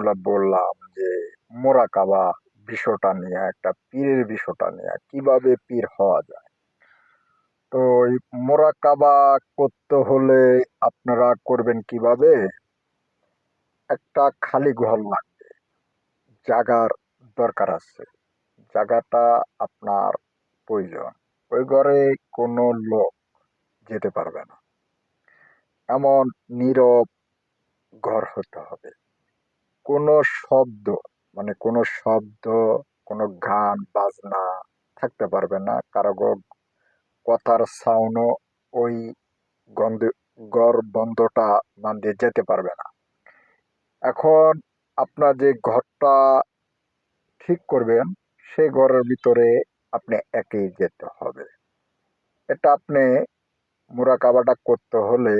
যেগুলা বললাম যে, মোরাকাবা বিষয়টা নিয়ে, একটা পীরের বিষয়টা নিয়ে, কীভাবে পীর হওয়া যায়? তো এই মোরাকাবা করতে হলে আপনারা করবেন কীভাবে? একটা খালি ঘর লাগবে জাগার দরকার আছে। জায়গাটা আপনার প্রয়োজন। ওই ঘরে কোনো লোক যেতে পারবে না। এমন নীরব ঘর হতে হবে। কোনো শব্দ মানে কোনো শব্দ, কোনো গান, বাজনা থাকতে পারবে না। কারও কথার সাউন্ডও ওই গন্ধ ঘর বন্ধটা মান দিয়ে যেতে পারবে না। এখন আপনার যে ঘরটা ঠিক করবেন, সেই ঘরের ভিতরে আপনি একেই যেতে হবে। এটা আপনি মোরাকাবাটা করতে হলে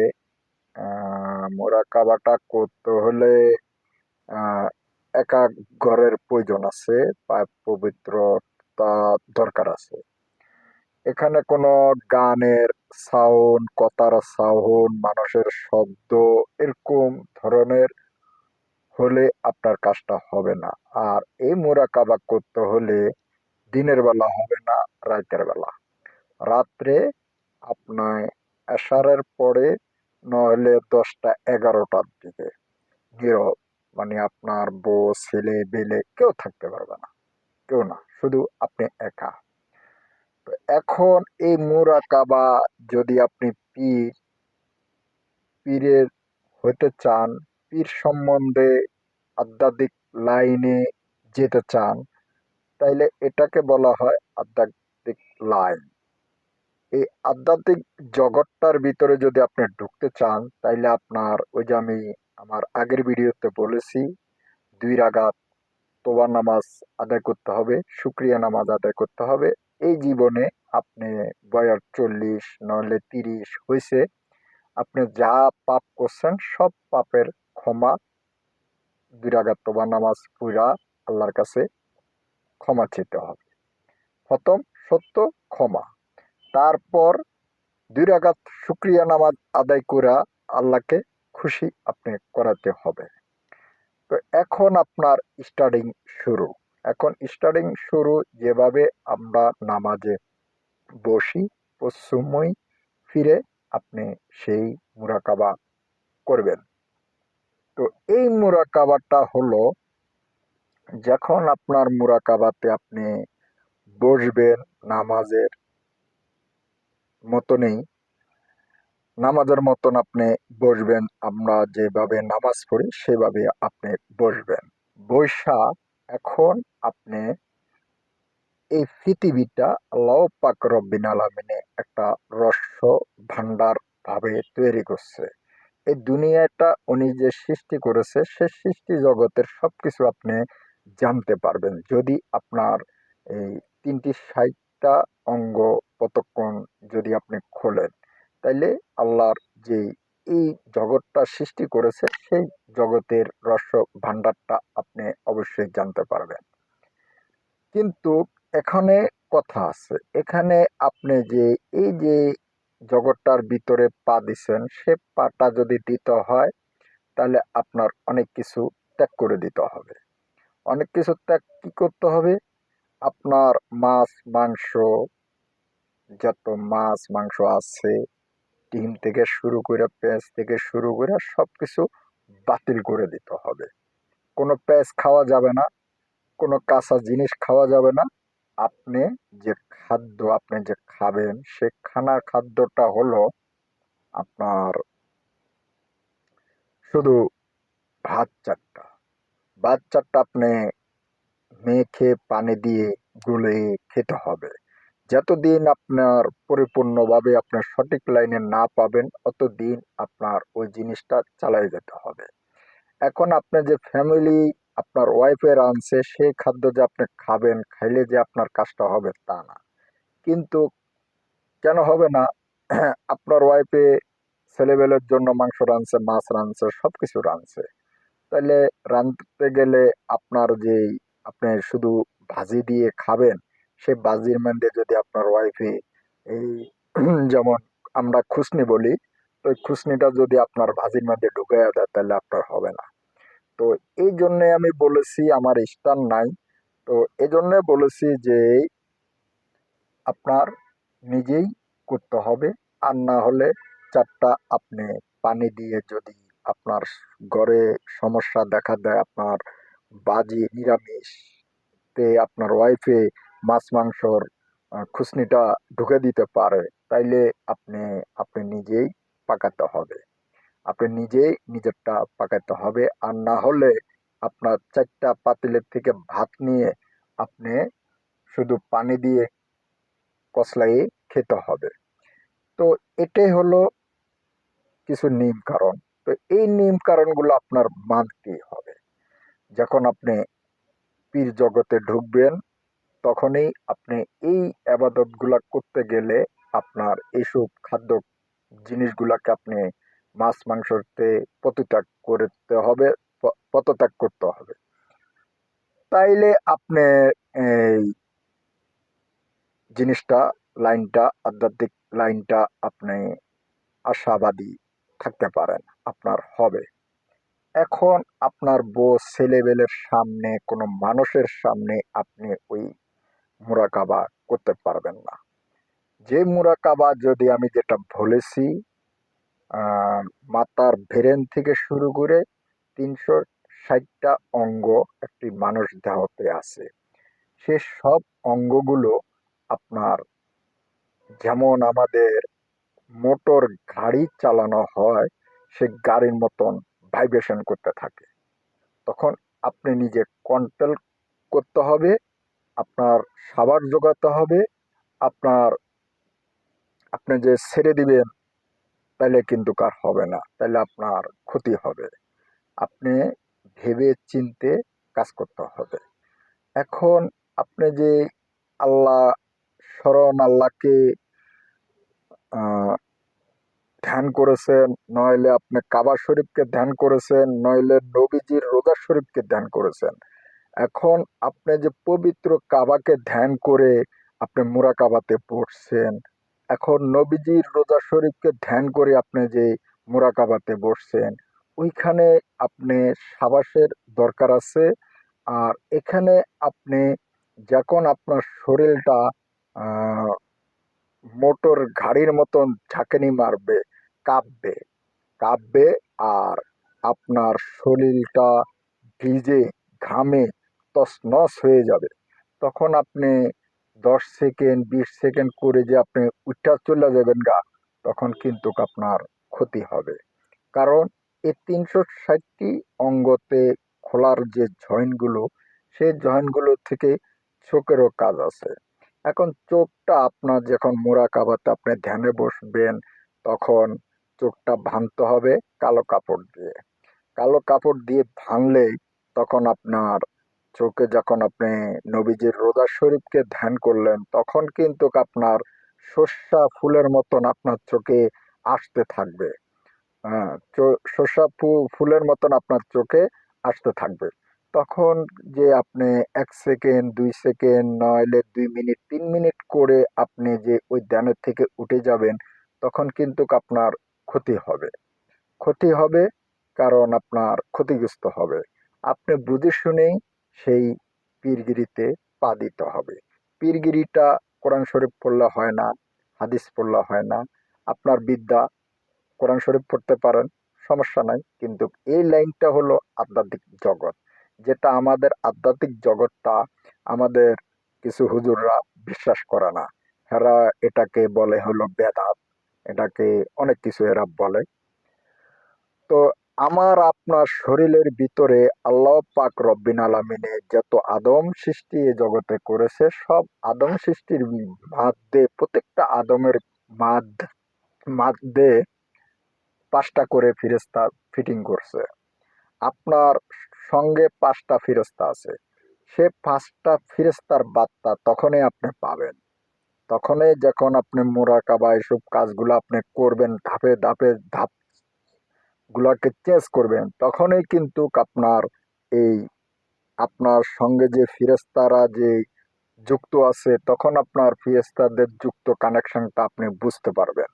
মোরাকাবাটা করতে হলে একা ঘরের প্রয়োজন আছে বা পবিত্রতা দরকার আছে। এখানে কোনো গানের সাউন্ড কথার সাউন্ড মানুষের শব্দ এরকম ধরনের হলে আপনার কাজটা হবে না। আর এই মোরাকাবা করতে হলে দিনের বেলা হবে না, রাতের বেলা। রাত্রে আপনার এশারের পরে নইলে দশটা এগারোটার দিকে। নীরব মানে আপনার বউ ছেলে, বেলে কেউ থাকতে পারবে না। কেউ না, শুধু আপনি একা। তো এখন এই মোরাকাবা যদি আপনি পীর, পীরের হতে চান, পীর সম্বন্ধে আধ্যাত্মিক লাইনে যেতে চান, তাইলে এটাকে বলা হয় আধ্যাত্মিক লাইন। এই আধ্যাত্মিক জগৎটার ভিতরে যদি আপনি ঢুকতে চান, তাইলে আপনার ওই যে আমি আমার আগের ভিডিওতে বলেছি, দুই রাগাত তোবা নামাজ আদায় করতে হবে, শুক্রিয়া নামাজ আদায় করতে হবে। এই জীবনে আপনি বয়স চল্লিশ, নইলে তিরিশ হয়েছে আপনি যা পাপ করছেন সব পাপের ক্ষমা, দুই রাগাত তোবা নামাজ পুরা আল্লাহর কাছে ক্ষমা চেতে হবে। প্রথম সত্য, ক্ষমা। তারপর দুই রাগাত শুক্রিয়া নামাজ আদায় করা আল্লাহকে খুশি আপনি করাতে হবে। তো এখন আপনার স্টার্টিং শুরু। এখন স্টার্টিং শুরু যেভাবে আমরা নামাজে বসি পশ্চিমই ফিরে আপনি সেই মুরাকাবা করবেন। তো এই মুরাকাবাটা হলো, যখন আপনার মুরাকাবাতে আপনি বসবেন, নামাজের মতনই নামাজের মতন আপনি বসবেন, আমরা যেভাবে নামাজ পড়ি সেভাবে আপনি বসবেন। বৈশা এখন আপনি এই পৃথিবীটা আল্লাহ পাক রব্বিন আলমিনে একটা রস্য ভান্ডার ভাবে তৈরি করছে। এই দুনিয়াটা উনি যে সৃষ্টি করেছে, সে সৃষ্টি জগতের সবকিছু আপনি জানতে পারবেন। যদি আপনার এই তিনটি ষাটটা অঙ্গ প্রতক্ষণ যদি আপনি খোলেন তাইলে আল্লাহর যে এই জগৎটা সৃষ্টি করেছে, সেই জগতের রস্য ভান্ডারটা আপনি অবশ্যই জানতে পারবেন। কিন্তু এখানে কথা আছে, এখানে আপনি যে, এই যে জগৎটার ভিতরে পা দিছেন, সে পাটা যদি দিতে হয় তাহলে আপনার অনেক কিছু ত্যাগ করে দিতে হবে। অনেক কিছু ত্যাগ কি করতে হবে? আপনার মাছ, মাংস, যত মাছ, মাংস আছে ডিম থেকে শুরু করে পেঁয়াজ থেকে শুরু করে সব কিছু বাতিল করে দিতে হবে। কোনো পেঁয়াজ খাওয়া যাবে না, কোনো কাঁচা জিনিস খাওয়া যাবে না। আপনি যে খাদ্য আপনি যে খাবেন, সে খানার খাদ্যটা হলো আপনার শুধু ভাত চারটা। ভাত চারটা আপনি মেখে, পানি দিয়ে গুলে খেতে হবে। যতদিন আপনার পরিপূর্ণভাবে আপনার সঠিক লাইনে না পাবেন, অতদিন আপনার ওই জিনিসটা চালাই যেতে হবে। এখন আপনার যে ফ্যামিলি আপনার ওয়াইফের আনছে সেই খাদ্য যে আপনি খাবেন, খাইলে যে আপনার কাজটা হবে তা না। কিন্তু কেন হবে না? আপনার ওয়াইফে ছেলেবেলের জন্য মাংস রাঁধছে, মাছ রাঁধছে সব কিছু রাঁধছে। তাহলে রাঁধতে গেলে আপনার যেই, আপনি শুধু ভাজি দিয়ে খাবেন সে বাজির মধ্যে যদি আপনার ওয়াইফে এই যেমন আমরা খুসনি বলি, তো ওই খুসনিটা যদি আপনার ভাজির মধ্যে ঢুকাইয়া দেয়, তাহলে আপনার হবে না। তো এই জন্যে আমি বলেছি আমার স্টার নাই। তো এই জন্যে বলেছি যে আপনার নিজেই করতে হবে। আর না হলে চারটা আপনি পানি দিয়ে যদি আপনার ঘরে সমস্যা দেখা দেয়, আপনার বাজি নিরামিষ তে আপনার ওয়াইফে মাছ, মাংসর খুসনিটা ঢুকে দিতে পারে, তাইলে আপনি আপনি নিজেই পাকাতে হবে। আপনি নিজেই নিজেরটা পাকাতে হবে। আর না হলে আপনার চারটা পাতিলের থেকে ভাত নিয়ে আপনি শুধু পানি দিয়ে কসলাইয়ে খেতে হবে। তো এটাই হলো কিছু নিয়ম কারণ। তো এই নিয়ম কারণগুলো আপনার মানতেই হবে। যখন আপনি পীর জগতে ঢুকবেন তখনই আপনি এই আবাদতগুলা করতে গেলে আপনার এইসব খাদ্য জিনিসগুলাকে আপনি মাছ, মাংসতে পতিত্যাগ করতে হবে পদত্যাগ করতে হবে। তাইলে আপনি এই জিনিসটা, লাইনটা, আধ্যাত্মিক লাইনটা আপনি আশাবাদী থাকতে পারেন, আপনার হবে। এখন আপনার বউ ছেলেবেলের সামনে, কোনো মানুষের সামনে আপনি ওই মুরাকাবা করতে পারবেন না। যে মুরাকাবা যদি আমি যেটা বলেছি মাতার ভেরেন থেকে শুরু করে তিনশো ষাটটা অঙ্গ একটি মানুষ দেহতে আছে। সে সব অঙ্গগুলো আপনার যেমন আমাদের মোটর গাড়ি চালানো হয়, সে গাড়ির মতন ভাইব্রেশন করতে থাকে। তখন আপনি নিজে কন্ট্রোল করতে হবে আপনার সাবার জোগাতে হবে। আপনার, আপনি যে ছেড়ে দিবেন তাহলে কিন্তু কার হবে না তাহলে আপনার ক্ষতি হবে। আপনি ভেবে চিনতে কাজ করতে হবে। এখন আপনি যে আল্লাহ, স্মরণ আল্লাহকে ধ্যান করেছেন, নইলে আপনি কাবা শরীফকে ধ্যান করেছেন, নইলে নবীজির রোজা শরীফকে ধ্যান করেছেন এখন আপনি যে পবিত্র কাবাকে ধ্যান করে আপনি মুরাকাবাতে পড়ছেন এখন নবীজির রোজা শরীফকে ধ্যান করে আপনি যে মুরাকাবাতে বসছেন, ওইখানে আপনি সাবাসের দরকার আছে। আর এখানে আপনি যখন আপনার শরীরটা মোটর গাড়ির মতন ঝাঁকেনি মারবে, কাঁপবে কাঁপবে আর আপনার শরীরটা ভিজে, ঘামে তছনছ হয়ে যাবে। তখন আপনি দশ সেকেন্ড, বিশ সেকেন্ড করে যে আপনি উঠা চলে যাবেন গা, তখন কিন্তু আপনার ক্ষতি হবে। কারণ এই তিনশো ষাটটি অঙ্গতে খোলার যে জয়েন্টগুলো, সেই জয়েন্টগুলো থেকে চোখেরও কাজ আছে। এখন চোখটা আপনার যখন মোরাকাবাতে আপনি ধ্যানে বসবেন, তখন চোখটা ভাঙতে হবে কালো কাপড় দিয়ে। কালো কাপড় দিয়ে ভাঙলেই তখন আপনার চোখে যখন আপনি নবীজির রোজা শরীফকে ধ্যান করলেন, তখন কিন্তু আপনার সর্ষা ফুলের মতন আপনার চোখে আসতে থাকবে। হ্যাঁ ফু- ফুলের মতন আপনার চোখে আসতে থাকবে। তখন যে আপনি এক সেকেন্ড, দুই সেকেন্ড নয়লে দুই মিনিট, তিন মিনিট করে আপনি যে ওই ধ্যানের থেকে উঠে যাবেন, তখন কিন্তু আপনার ক্ষতি হবে। ক্ষতি হবে কারণ আপনার ক্ষতিগ্রস্ত হবে। আপনি বুঝে শুনেই সেই পীরগিরিতে পা দিতে হবে। পীরগিরিটা কোরআন শরীফ পড়লে হয় না, হাদিস পড়লে হয় না। আপনার বিদ্যা কোরআন শরীফ পড়তে পারেন, সমস্যা নাই। কিন্তু এই লাইনটা হলো আধ্যাত্মিক জগৎ। যেটা আমাদের আধ্যাত্মিক জগৎটা আমাদের কিছু হুজুররা বিশ্বাস করে না। এরা এটাকে বলে হলো বেদাত। এটাকে অনেক কিছু এরা বলে। তো আমার আপনার শরীরের ভিতরে আল্লাহ পাক রব্বিন আলামিনে যত আদম সৃষ্টি এ জগতে করেছে, সব আদম সৃষ্টির মাধ্যে, প্রত্যেকটা আদমের মাধ মাধ্যে পাঁচটা করে ফিরেস্তা ফিটিং করছে। আপনার সঙ্গে পাঁচটা ফিরেস্তা আছে। সে পাঁচটা ফিরেস্তার বার্তা তখনই আপনি পাবেন। তখনই যখন আপনি মোরাকাবা এসব কাজগুলো আপনি করবেন, ধাপে ধাপে ধাপ গুলাকে চেঞ্জ করবেন, তখনই কিন্তু আপনার এই আপনার সঙ্গে যে ফিরেস্তারা যে যুক্ত আছে, তখন আপনার ফিরেস্তাদের যুক্ত কানেকশনটা আপনি বুঝতে পারবেন।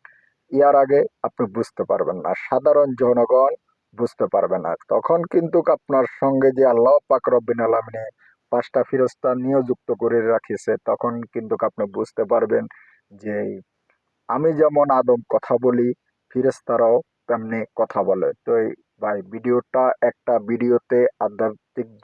ইয়ার আগে আপনি বুঝতে পারবেন না, সাধারণ জনগণ বুঝতে পারবে না। তখন কিন্তু আপনার সঙ্গে যে আল্লাহ পাকরবিন আলমিনে পাঁচটা ফিরস্তা নিয়োযুক্ত করে রাখিছে, তখন কিন্তু আপনি বুঝতে পারবেন যে আমি যেমন আদম কথা বলি ফিরেস্তারাও তেমনি কথা বলে। তো এই ভাই ভিডিওটা একটা ভিডিওতে আধ্যাত্মিক